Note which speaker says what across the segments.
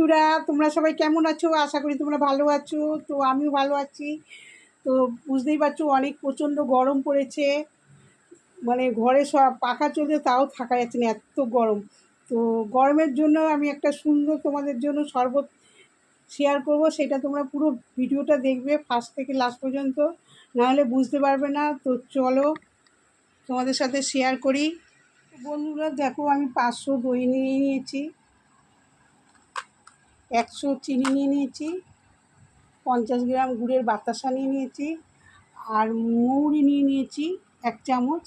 Speaker 1: বন্ধুরা, তোমরা সবাই কেমন আছো? আশা করি তোমরা ভালো আছো। তো আমিও ভালো আছি। তো বুঝতেই পারছ, অনেক প্রচণ্ড গরম পড়েছে। মানে ঘরে সব পাখা চলছে, তাও থাকা যাচ্ছে না, এত গরম। তো গরমের জন্য আমি একটা সুন্দর তোমাদের জন্য শরবত শেয়ার করব। সেটা তোমরা পুরো ভিডিওটা দেখবে ফার্স্ট থেকে লাস্ট পর্যন্ত। নাহলে বুঝতে পারবে না। তো চলো তোমাদের সাথে শেয়ার করি। বন্ধুরা, দেখো আমি পাঁচশো দই নিয়ে নিয়েছি। একশো চিনি নিয়ে নিয়েছি, পঞ্চাশ গ্রাম গুড়ের বাতাসা নিয়ে নিয়েছি, আর মৌরি নিয়ে নিয়েছি এক চামচ,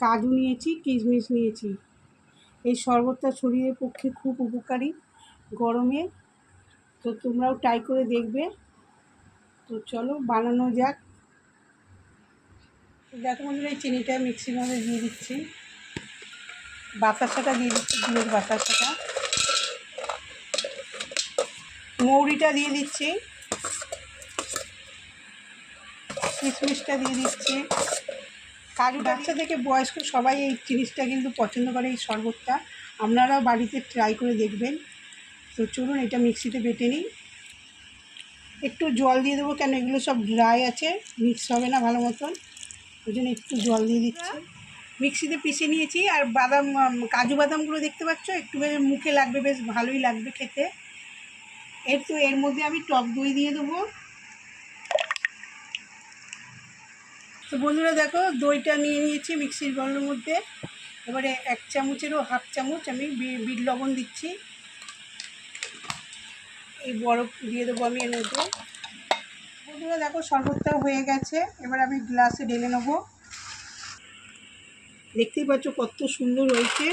Speaker 1: কাজু নিয়েছি, কিশমিশ নিয়েছি। এই শরবতটা শরীরের পক্ষে খুব উপকারী গরমে। তো তোমরাও ট্রাই করে দেখবে। তো চলো বানানো যাক। দেখো বন্ধুরা, এই চিনিটা মিক্সির মধ্যে দিয়ে দিচ্ছি। বাতাসাটা দিয়ে দিচ্ছি, গুড়ের বাতাসাটা। মৌরিটা দিয়ে দিচ্ছি। কিশমিশটা দিয়ে দিচ্ছি। কাজু বাচ্চা থেকে বয়স্ক সবাই এই জিনিসটা কিন্তু পছন্দ করে এই শরবতটা। আপনারাও বাড়িতে ট্রাই করে দেখবেন। তো চলুন এটা মিক্সিতে বেটে নিই। একটু জল দিয়ে দেবো কেন এগুলো সব ড্রাই আছে, মিক্স হবে না ভালো মতন। ওই জন্য একটু জল দিয়ে দিচ্ছি। মিক্সিতে পিষে নিয়েছি আর বাদাম কাজু বাদামগুলো দেখতে পাচ্ছ? একটু বেশ মুখে লাগবে, বেশ ভালোই লাগবে খেতে। তো এর মধ্যে আমি টক দই দিয়ে দেবো। তো বন্ধুরা দেখো, দইটা নিয়ে নিয়েছি মিক্সির বলের মধ্যে। এবারে এক চামচেরও হাফ চামচ আমি বিট লবণ দিচ্ছি। এই বরফ দিয়ে দেবো আমি এর মধ্যে। বন্ধুরা দেখো, শরবতটাও হয়ে গেছে। এবার আমি গ্লাসে ঢেলে নেব। দেখতেই পাচ্ছ কত সুন্দর হয়েছে।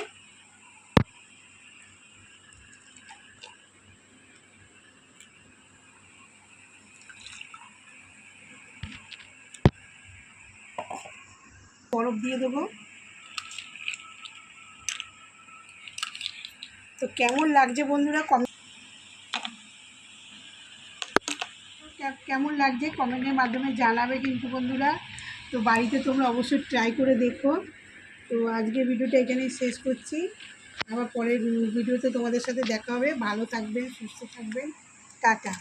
Speaker 1: বরফ দিয়ে দেবো। তো কেমন লাগছে বন্ধুরা কম কেমন লাগছে কমেন্টের মাধ্যমে জানাবে কিন্তু বন্ধুরা। তো বাড়িতে তোমরা অবশ্যই ট্রাই করে দেখো। তো আজকে ভিডিওটা এখানেই শেষ করছি। আবার পরের ভিডিওতে তোমাদের সাথে দেখা হবে। ভালো থাকবেন, সুস্থ থাকবেন। টাটা।